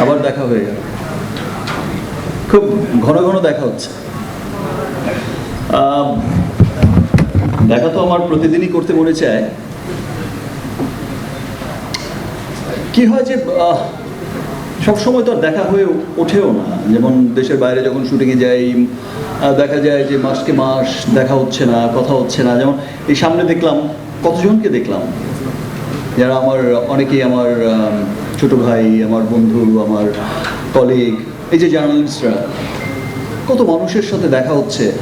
আবার দেখা হয়ে গেল। খুব ঘন ঘন দেখা হচ্ছে। দেখা তো আমার প্রতিদিনই করতে মনে চায়। কি হয় যে সবসময় তো আর দেখা হয়ে ওঠেও না। যেমন দেশের বাইরে যখন শুটিংয়ে যাই দেখা যায় যে মাসকে মাস দেখা হচ্ছে না কথা হচ্ছে না। যেমন এই সামনে দেখলাম কতজনকে দেখলাম? যারা আমার অনেকেই আমার আম, ছোট ভাই, আমার বন্ধু, আমার কলিগ এই যে জার্নালিস্টরা কত মানুষের সাথে দেখা হচ্ছে,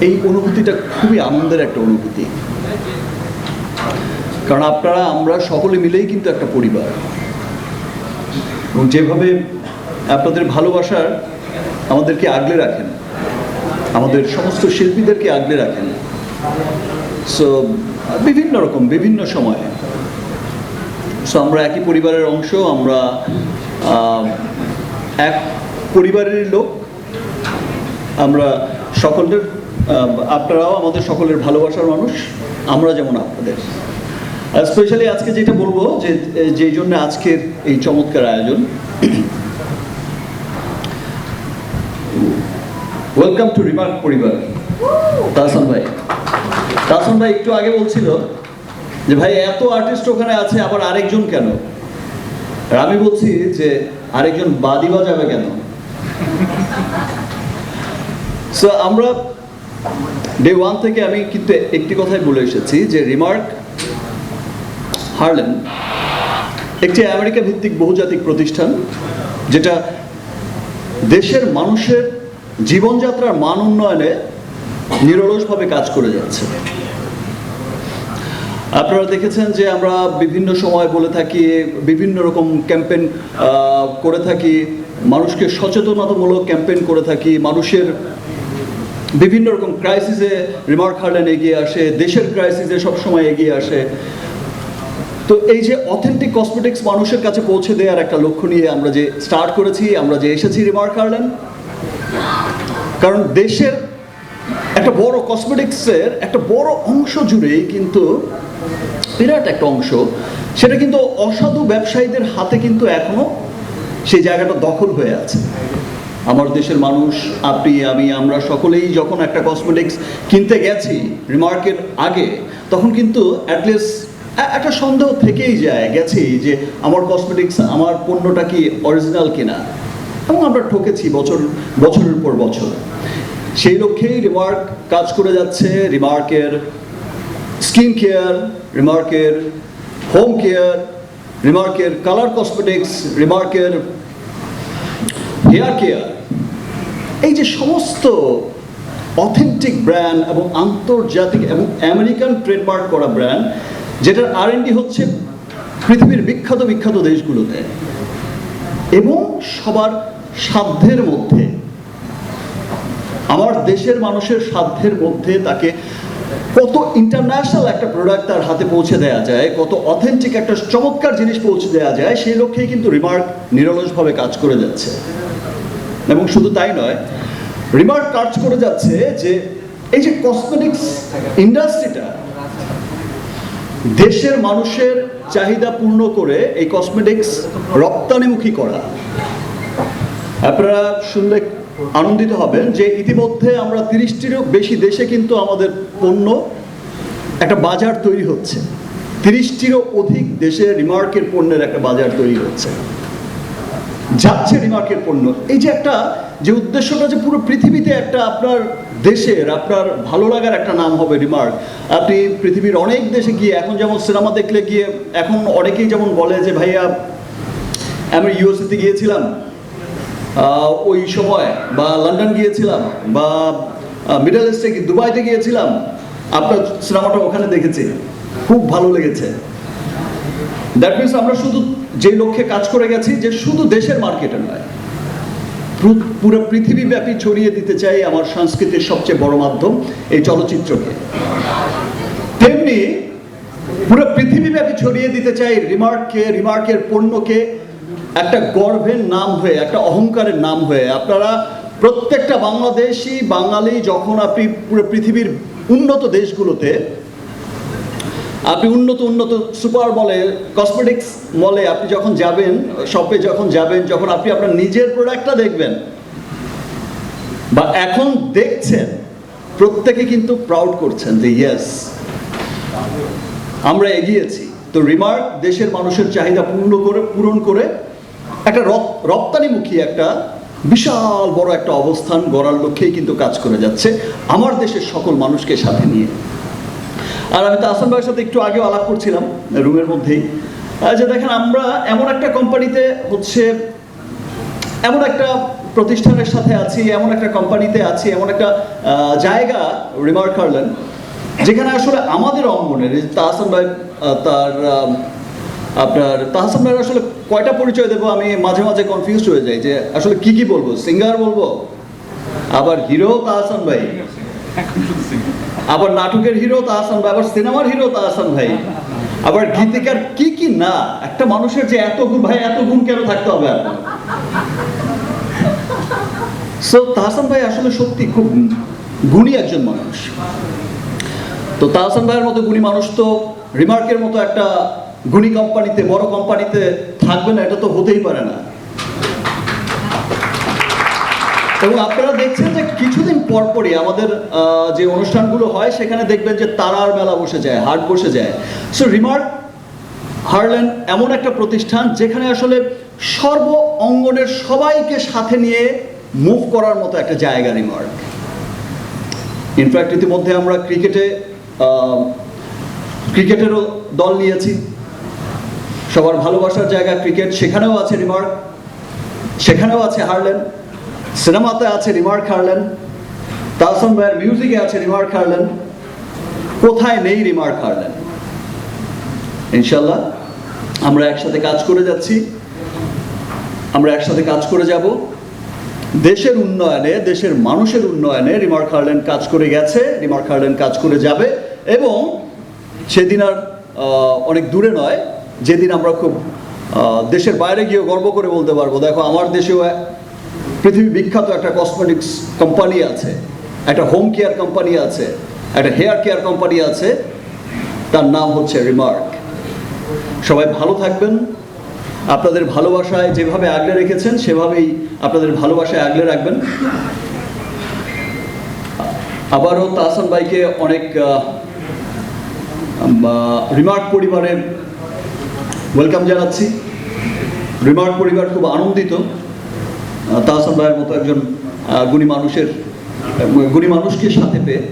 এই অনুভূতিটা খুবই আনন্দের একটা অনুভূতি। কারণ আপনারা, আমরা সকলে মিলেই কিন্তু একটা পরিবার। এবং যেভাবে আপনাদের ভালোবাসার আমাদেরকে আগলে রাখেন, আমাদের সমস্ত শিল্পীদেরকে আগলে রাখেন। সো বিভিন্ন রকম, বিভিন্ন সময়ে। সো আমরা একই পরিবারের অংশ আমরা এক পরিবারের লোক। আমরা সকলের আপনারাও আমাদের সকলের ভালোবাসার মানুষ আমরা যেমন আপনাদের। স্পেশালি আজকে যেটা বলব যে যেই জন্য আজকের এই চমৎকার আয়োজন। ওয়েলকাম টু রিমার্ক পরিবার। তাহসান ভাই। তাহসান ভাই একটু আগে বলছিল যে ভাই, এত আর্টিস্ট ওখানে আছে, আবার আরেকজন কেন? আর আমি বলছি যে, আরেকজন বাদি বাজাবে কেন? আমরা ডে ওয়ান থেকে আমি কিন্তু একটি কথাই বলে এসেছি যে রিমার্ক হারলেন একটি আমেরিকা ভিত্তিক বহুজাতিক প্রতিষ্ঠান, যেটা দেশের মানুষের জীবনযাত্রার মান উন্নয়নে নিরলসভাবে কাজ করে যাচ্ছে। আপনারা দেখেছেন যে আমরা বিভিন্ন সময় বলে থাকি, বিভিন্ন রকম ক্যাম্পেন করে থাকি, মানুষকে সচেতনতামূলক ক্যাম্পেন করে থাকি, মানুষের বিভিন্ন রকম ক্রাইসিসে রিমার্ক হার্লেন এগিয়ে আসে, দেশের ক্রাইসিসে সবসময় এগিয়ে আসে। তো এই যে অথেন্টিক কসমেটিক্স মানুষের কাছে পৌঁছে দেওয়ার একটা লক্ষ্য নিয়ে আমরা যে স্টার্ট করেছি, আমরা যে এসেছি রিমার্ক হার্লেন, কারণ দেশের একটা বড় কসমেটিক্সের একটা বড় অংশ জুড়েই কিন্তু বিরাট একটা অংশ। সেটা কিন্তু অসাধু ব্যবসায়ীদের হাতে কিন্তু এখনও সেই জায়গাটা দখল হয়ে আছে। আমার দেশের মানুষ, আপনি, আমি, আমরা সকলেই যখন একটা কসমেটিক্স কিনতে গেছি রিমার্কের আগে, তখন কিন্তু অ্যাটলিস্ট একটা সন্দেহ থেকেই যায়, গেছি যে আমার কসমেটিক্স আমার পণ্যটা কি অরিজিনাল কিনা? এবং আমরা ঠকেছি বছর, বছরের পর বছর। সেই লক্ষ্যেই রিমার্ক কাজ করে যাচ্ছে রিমার্কের স্কিন কেয়ার রিমার্কের হোম কেয়ার রিমার্কের কালার কসমেটিক্স রিমার্কের হেয়ার কেয়ার এই যে সমস্ত অথেন্টিক ব্র্যান্ড এবং আন্তর্জাতিক এবং আমেরিকান ট্রেডমার্ক করা ব্র্যান্ড যেটার আর হচ্ছে পৃথিবীর বিখ্যাত বিখ্যাত দেশগুলোতে এবং সবার সাধ্যের মধ্যে, আমার দেশের মানুষের সাধ্যের মধ্যে তাকে কত ইন্টারন্যাশনাল একটা প্রোডাক্ট তার হাতে পৌঁছে দেওয়া যায়, কত অথেন্টিক একটা চমৎকার জিনিস পৌঁছে দেওয়া যায়, সেই লক্ষ্যেই কিন্তু রিমার্ক নিরলসভাবে কাজ করে যাচ্ছে। এবং শুধু তাই নয় রিমার্ক কাজ করে যাচ্ছে যে এই যে কসমেটিক্স ইন্ডাস্ট্রিটা দেশের মানুষের চাহিদা পূর্ণ করে এই কসমেটিক্স রপ্তানিমুখী করা। আপনারা শুনলে আনন্দিত হবেন যে ইতিমধ্যে আমরা তিরিশটিরও বেশি দেশে কিন্তু আমাদের পণ্য একটা বাজার তৈরি হচ্ছে। তিরিশটিরও অধিক দেশে রিমার্কের পণ্যের একটা বাজার তৈরি হচ্ছে। যাচ্ছে রিমার্কের পণ্য। এই যে একটা, যে উদ্দেশ্যটা যে পুরো পৃথিবীতে একটা আপনার দেশের, আপনার ভালো লাগার একটা নাম হবে রিমার্ক। আপনি পৃথিবীর অনেক দেশে গিয়ে, এখন যেমন সিনেমা দেখলে গিয়ে, এখন অনেকেই যেমন বলে যে, ভাইয়া, আমি ইউএসএতে গিয়েছিলাম। ওই সময় বা লন্ডন গিয়েছিলাম বা মিডল ইস্টে দুবাইতে গিয়েছিলাম, আপনার সিনেমাটা ওখানে দেখেছি। খুব ভালো লেগেছে। দ্যাট মিনস আমরা শুধু যে লক্ষ্যে কাজ করে গেছি যে শুধু দেশের মার্কেটে নয়। পুরো পৃথিবীব্যাপী ছড়িয়ে দিতে চাই আমার সংস্কৃতির সবচেয়ে বড় মাধ্যম এই চলচ্চিত্রকে। তেমনি পুরো পৃথিবীব্যাপী ছড়িয়ে দিতে চাই রিমার্ককে রিমার্কের পণ্যকে একটা গর্বের নাম হয়ে, একটা অহংকারের নাম হয়ে, আপনারা প্রত্যেকটা বাংলাদেশি, বাঙালি, যখন আপনি পুরো পৃথিবীর উন্নত দেশগুলোতে, আপনি উন্নত উন্নত সুপার মলে কসমেটিক্স মলে আপনি যখন যাবেন শপে যখন যাবেন, যখন আপনি আপনার নিজের প্রোডাক্টটা দেখবেন, বা এখন দেখছেন, প্রত্যেকে কিন্তু প্রাউড করছেন যে ইয়েস আমরা এগিয়েছি। তো রিমার্ক দেশের মানুষের চাহিদা পূর্ণ করে, পূরণ করে একটা রপ- রপ্তানিমুখী একটা বিশাল বড় একটা অবস্থান গড়ার লক্ষ্যেই কিন্তু কাজ করে যাচ্ছে আমার দেশের সকল মানুষকে সাথে নিয়ে। আর আমি তো আসান ভাইয়ের সাথে একটু আগে আলাপ করছিলাম রুমের মধ্যেই। যে দেখেন, আমরা এমন একটা কোম্পানিতে হচ্ছে, এমন একটা প্রতিষ্ঠানের সাথে আছি, এমন একটা কোম্পানিতে আছি, এমন একটা জায়গা, রিমার্ক হারলেন, যেখানে আসলে আমাদের অঙ্গনের তাহসান ভাই তার আপনার তাহসান ভাইয়ের আসলে কয়টা পরিচয় দেবো? আমি মাঝে মাঝে কনফিউজ হয়ে যাই যে আসলে কি কি বলব? সিঙ্গার বলব? আবার হিরো তাহসান ভাই? আবার নাটকের হিরো তাহসান ভাই? আবার সিনেমার হিরো তাহসান ভাই? আবার গীতিকার কি কি না? একটা মানুষের যে এত গুণ ভাই এত গুণ কেন থাকতে হবে? আপনার সো তাহসান ভাই আসলে সত্যি খুব গুণী একজন মানুষ। তো তাহসান ভাইয়ের মতো গুণী মানুষ তো রিমার্কের মতো একটা গুণী কোম্পানিতে, বড় কোম্পানিতে থাকবে না, এটা তো হতেই পারে না। এবং আপনারা দেখছেন যে কিছুদিন পর পরই আমাদের যে অনুষ্ঠানগুলো হয়, সেখানে দেখবেন যে তারার মেলা বসে যায়, হাট বসে যায়। সো রিমার্ক হারলেন এমন একটা প্রতিষ্ঠান যেখানে আসলে সর্ব অঙ্গনের সবাইকে সাথে নিয়ে মুভ করার মতো একটা জায়গা রিমার্ক ইনফ্যাক্ট ইতিমধ্যে আমরা ক্রিকেটে ক্রিকেটেরও দল নিয়েছি। সবার ভালোবাসার জায়গা ক্রিকেট সেখানেও আছে রিমার্ক, সেখানেও আছে হারলেন, সিনেমাতে আছে রিমার্ক হারলেন, তাহসান ভাইয়ের মিউজিকে আছে রিমার্ক হারলেন, কোথায় নেই রিমার্ক হারলেন? ইনশাল্লাহ আমরা একসাথে কাজ করে যাচ্ছি, আমরা একসাথে কাজ করে যাব। দেশের উন্নয়নে, দেশের মানুষের উন্নয়নে রিমার্ক হারলেন কাজ করে গেছে, রিমার্ক হারলেন কাজ করে যাবে, এবং সেদিন আর অনেক দূরে নয় যেদিন আমরা খুব দেশের বাইরে গিয়ে গর্ব করে বলতে পারব, দেখো আমার দেশেও পৃথিবী বিখ্যাত একটা কসমেটিক্স কোম্পানি আছে, একটা হোম কেয়ার কোম্পানি আছে, একটা হেয়ার কেয়ার কোম্পানি আছে, তার নাম হচ্ছে রিমার্ক সবাই ভালো থাকবেন, আপনাদের ভালোবাসায় যেভাবে আগলে রেখেছেন, সেভাবেই আপনাদের ভালোবাসায় আগলে রাখবেন। আবারও তাহসান ভাইকে অনেক রিমার্ক পরিবারের ওয়েলকাম জানাচ্ছি। রিমার্ক পরিবার খুব আনন্দিত। তাহসান ভাইয়ের মতো একজন গুণী মানুষের গুণী মানুষকে সাথে পেয়ে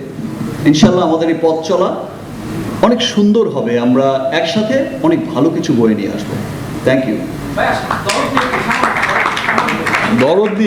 ইনশাল্লাহ আমাদের এই পথ চলা অনেক সুন্দর হবে। আমরা একসাথে অনেক ভালো কিছু বয়ে নিয়ে আসব। থ্যাংক ইউ দরদ